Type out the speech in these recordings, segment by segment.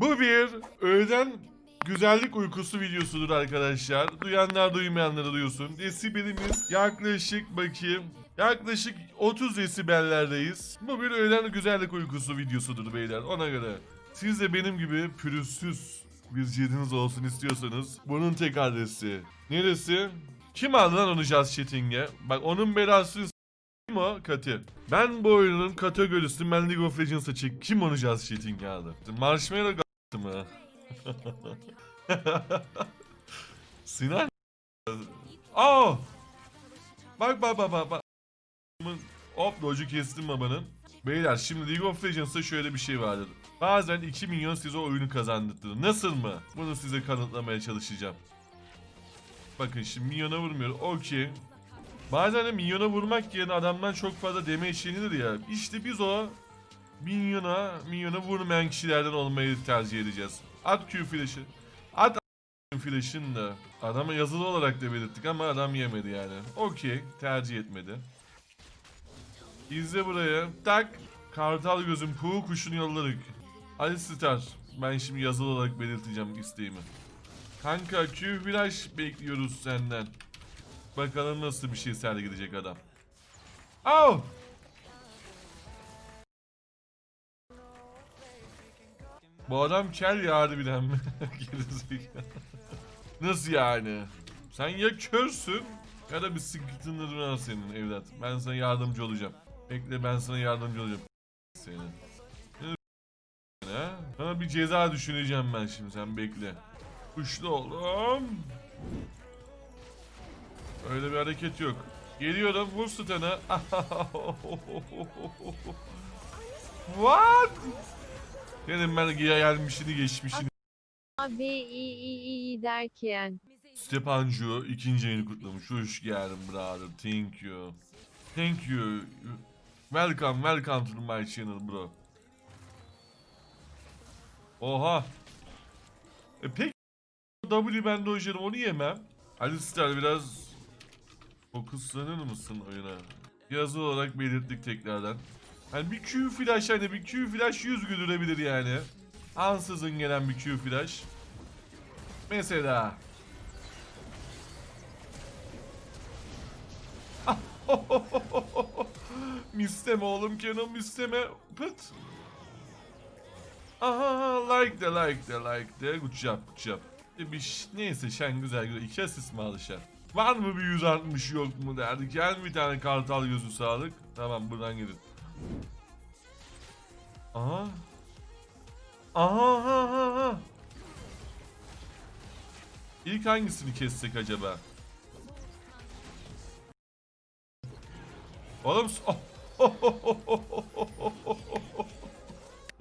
Bu bir öğlen güzellik uykusu videosudur arkadaşlar. Duyanlar duymayanları duyuyorsun. Desibelimiz yaklaşık bakayım. Yaklaşık 30 desibellerdeyiz. Bu bir öğlen güzellik uykusu videosudur beyler ona göre. Siz de benim gibi pürüzsüz bir cildiniz olsun istiyorsanız bunun tek adresi. Neresi? Kim aldı lan onu Just Chatting'e? Bak onun belası kim o? Katı. Ben bu oyunun kategorisini ben League of Legends'a çek. Kim onu Just Chatting'e aldı? Marshmallow mı? Sinan Aa! Bak bak bak bak bak. Hop doju kestim babanın. Beyler şimdi League of Legends'ta şöyle bir şey vardır. Bazen 2 milyon size oyunu kazandırır. Nasıl mı? Bunu size kanıtlamaya çalışacağım. Bakın şimdi milyona vurmuyor. Okey. Bazen de milyona vurmak yerine adamdan çok fazla damage yenilir ya. İşte biz o milyona, milyona vurmayan kişilerden olmayı tercih edeceğiz. At Q flash'ı. At flash'ını da. Adama yazılı olarak da belirttik ama adam yemedi yani. Okey. Tercih etmedi. İzle buraya. Tak. Kartal gözüm puğu kuşunu yolladık. Ali Star. Ben şimdi yazılı olarak belirteceğim isteğimi. Kanka Q flash bekliyoruz senden. Bakalım nasıl bir şey sergileyecek adam. Au! Bu adam kel ya harbiden mi? Nasıl yani? Sen ya körsün ya da bir sıkıntın var senin evlat. Ben sana yardımcı olacağım. Bekle ben sana yardımcı olacağım. Senin. Sana bir ceza düşüneceğim ben şimdi sen bekle. Kuşlu oğlum. Öyle bir hareket yok. Geliyorum vur stana. What? Dedim ben gelmişini geçmişini. A, B, I, I, I derken. Stepancu ikinci ayını kutlamış. Hoş geldin brother. Thank you. Thank you. Welcome, welcome to my channel bro. Oha. E pek W ben dojlarım onu yemem. Alistar biraz fokuslanır mısın oyuna? Yazılı olarak belirttik tekrardan. Hani bir Q flash hani bir Q flash 100 güldürebilir yani. Ansızın gelen bir Q flash. Mesela. Misteme oğlum Kenan misteme. Pıt. Aha like de like de like de. Good job good job. E bir neyse şen güzel güzel. İki asist mi aldı şen? Var mı bir 160 yok mu derdi. Gel bir tane kartal gözü sağlık. Tamam buradan gidin. Aha. Aha aha aha. İlk hangisini kessek acaba? Oğlum s-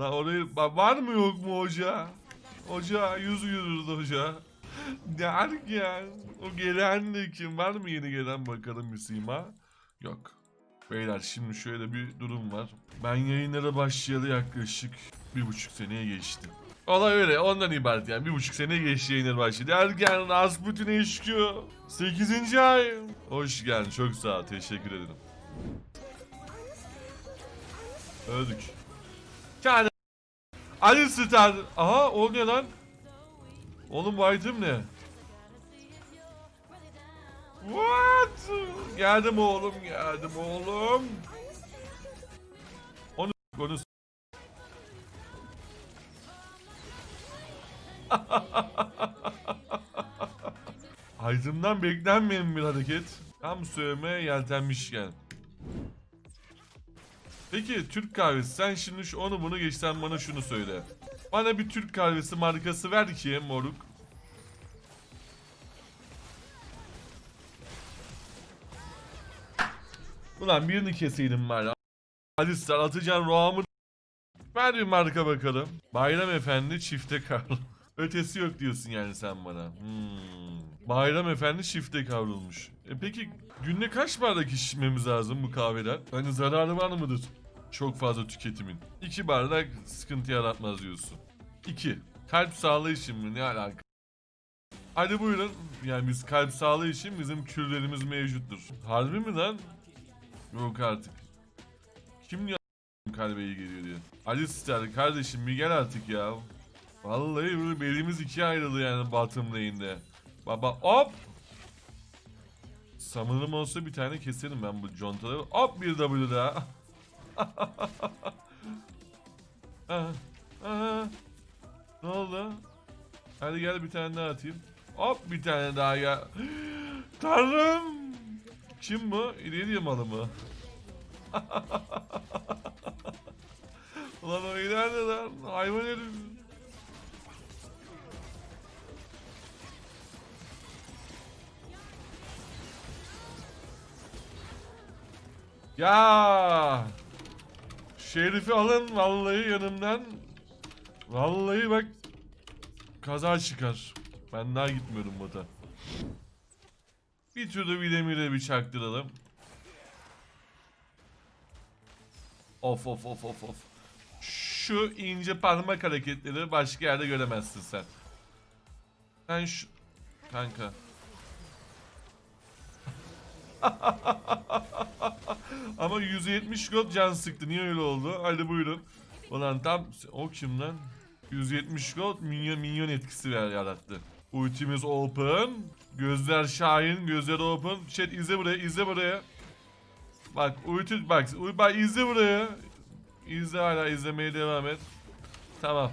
Lan orayı var mı yok mu hoca? Hoca yüz yürürdü hoca. Derken o gelen de kim? Var mı yeni gelen bakalım bir sima? Yok. Beyler şimdi şöyle bir durum var. Ben yayınlara başlayalı yaklaşık bir buçuk seneye geçti. Olay öyle ondan ibaret yani bir buçuk sene geçti yayınlar başladı. Ergen Rasputin HQ 8. ay. Hoş geldin çok sağ ol teşekkür ederim. Öldük. Yani Ali Star. Aha o ne lan? Oğlum bu item ne? What? Geldim oğlum geldim oğlum. Onu onu Item'dan beklenmeyen bir hareket. Tam sövmeye yeltenmişken. Peki Türk kahvesi sen şimdi şu onu bunu geç sen bana şunu söyle. Bana bir Türk kahvesi markası ver ki moruk. Ulan birini keseydim bari. Hadi sen atacaksın roamı. Ver bir marka bakalım. Bayram Efendi çifte kavrul. Ötesi yok diyorsun yani sen bana. Hmm. Bayram Efendi çifte kavrulmuş. E peki günde kaç bardak içmemiz lazım bu kahveden? Hani zararı var mıdır? Çok fazla tüketimin. İki bardak sıkıntı yaratmaz diyorsun. İki. Kalp sağlığı için mi? Ne alaka? Hadi buyurun. Yani biz kalp sağlığı için bizim kürlerimiz mevcuttur. Harbi mi lan? Yok artık. Kim ya kalbe iyi geliyor diye. Ali Star kardeşim bir gel artık ya. Vallahi böyle belimiz ikiye ayrıldı yani bottom lane'de. Baba hop. Sanırım olsa bir tane keserim ben bu contaları. Hop bir W daha. Aha, aha. Ne oldu? Hadi gel bir tane daha atayım. Hop bir tane daha gel. Tanrım. Kim bu? İleri malı mı? Ulan o ileride lan. Hayvan herif. Ya Şerifi alın vallahi yanımdan. Vallahi bak kaza çıkar. Ben daha gitmiyorum bota. Bir türlü Vilemir'e bir çaktıralım. Of of of of of. Şu ince parmak hareketleri başka yerde göremezsin sen. Sen şu... Kanka. Ama 170 gold can sıktı. Niye öyle oldu? Hadi buyurun. Ulan tam o kim lan? 170 gold minyon, minyon etkisi yarattı. Ultimiz open. Gözler şahin, gözler open. Chat izle buraya, izle buraya. Bak ulti bak, bak izle buraya. İzle hala izlemeye devam et. Tamam.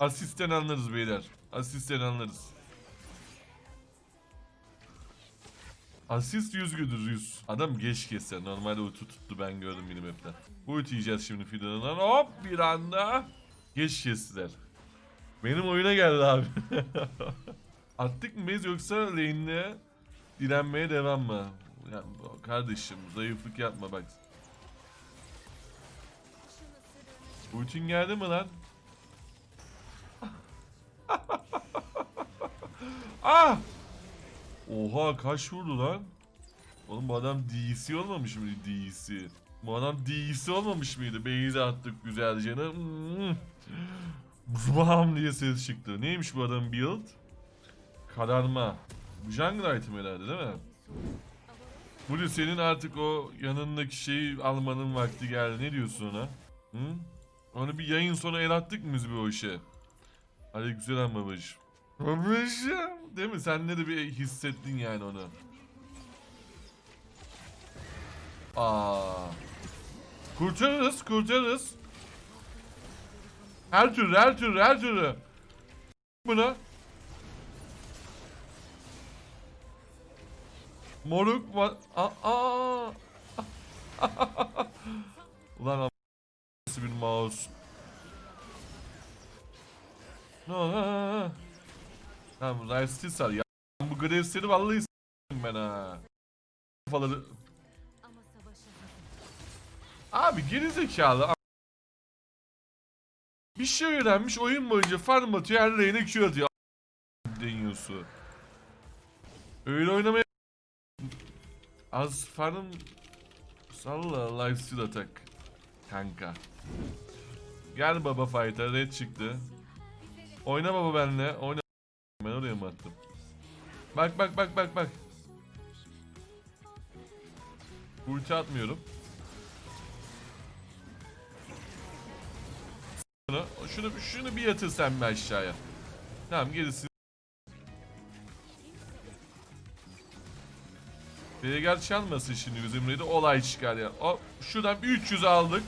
Asisten anlarız beyler. Asisten anlarız. Asist 100 güdür 100. Adam geç keser. Normalde ulti tuttu ben gördüm benim hepten. Ulti yiyeceğiz şimdi fidanından. Hop bir anda. Geç kestiler. Benim oyuna geldi abi. Attık mı biz yoksa lane'le direnmeye devam mı? Ya, kardeşim zayıflık yapma bak. Ultin geldi mi lan? ah! Oha kaç vurdu lan? Oğlum bu adam DC olmamış mıydı DC? Bu adam DC olmamış mıydı? Beyzi attık güzelce. Hmm. Bam diye ses çıktı. Neymiş bu adamın build? Kararma. Bu jungle item herhalde değil mi? Blue senin artık o yanındaki şeyi almanın vakti geldi. Ne diyorsun ona? Hı? Onu bir yayın sonu el attık mı biz bir o işe? Hadi güzel ama babacığım. Babacığım. Değil mi? Sen ne de bir hissettin yani onu. Aa. Kurtarırız, kurtarırız. Her türlü, her türlü, her türlü. Buna. Moruk var. Aa. Ulan nasıl bir mouse. No. Tamam Rice sar ya. Bu Graves'leri vallahi s**tim ben ha. Kafaları. Abi geri zekalı. a- Bir şey öğrenmiş oyun boyunca farm atıyor her reyne Q atıyor. Deniyorsu. Öyle oynamaya Az farm Salla lifesteal attack Kanka Gel baba fight'a red çıktı Oyna baba benle Oyna Ben oraya mı attım Bak bak bak bak bak Ulti atmıyorum Şunu, şunu, bir yatır sen bir aşağıya Tamam gerisi Veigar çalmasın şimdi bizim raid'e olay çıkar ya. O, şuradan bir 300 aldık.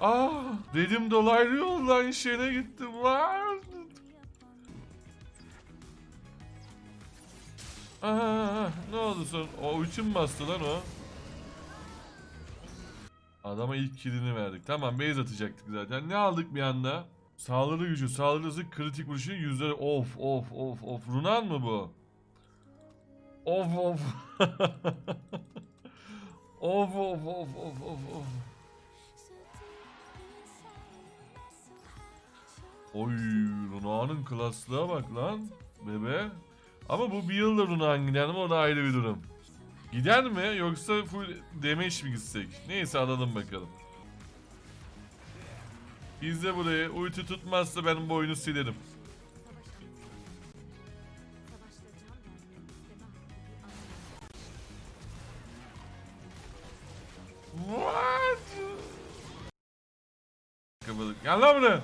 Ah dedim dolaylı yoldan işine gittim lan. Aa, ne oldu son? O üçün bastı lan o. Adama ilk killini verdik. Tamam base atacaktık zaten. Ne aldık bir anda? Saldırı gücü, saldırı hızı, kritik vuruşu yüzleri of of of of. Runan mı bu? Of of. of of of of of of. Oy Runa'nın klaslığa bak lan bebe. Ama bu bir yılda Runa'nın gider mi o da ayrı bir durum. Gider mi yoksa full damage mi gitsek? Neyse alalım bakalım. Biz de burayı ulti tutmazsa ben bu oyunu silerim. What? Kapadık. Gel lan buraya.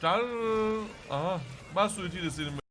Tanrı. Aha. Bas ultiyi de senin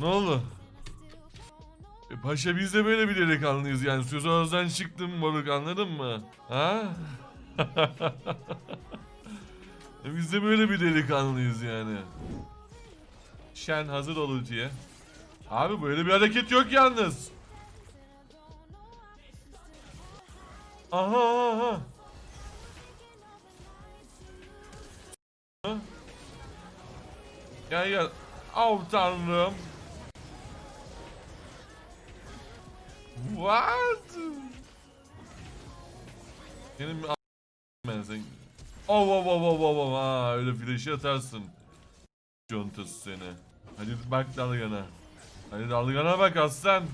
Ne oldu? E paşa biz de böyle bir delikanlıyız yani. Söz ağızdan çıktım moruk anladın mı? Ha? E biz de böyle bir delikanlıyız yani. Şen hazır ol ultiye. Abi böyle bir hareket yok yalnız. Aha aha aha. Ha? Gel gel. Av tanrım. What? Benim ben sen. Oh oh oh oh oh oh ha öyle flash'ı atarsın. Contası seni. Hadi bak dalgana. Hadi dalgana bak aslan.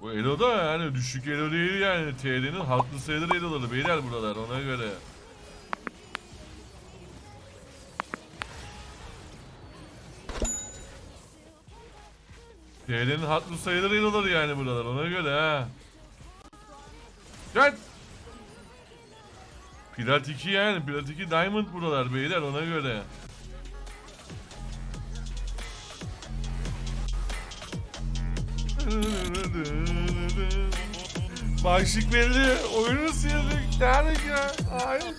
Bu Elo da yani düşük Elo değil yani. TD'nin haklı sayılır Elo'ları beyler buralar ona göre. TL'nin haklı sayılır Elo'ları yani buralar ona göre ha. Gel. Plat 2 yani Plat 2 Diamond buralar beyler ona göre. Başlık belli. Oyunu sildik. Nerede ya? Hayır.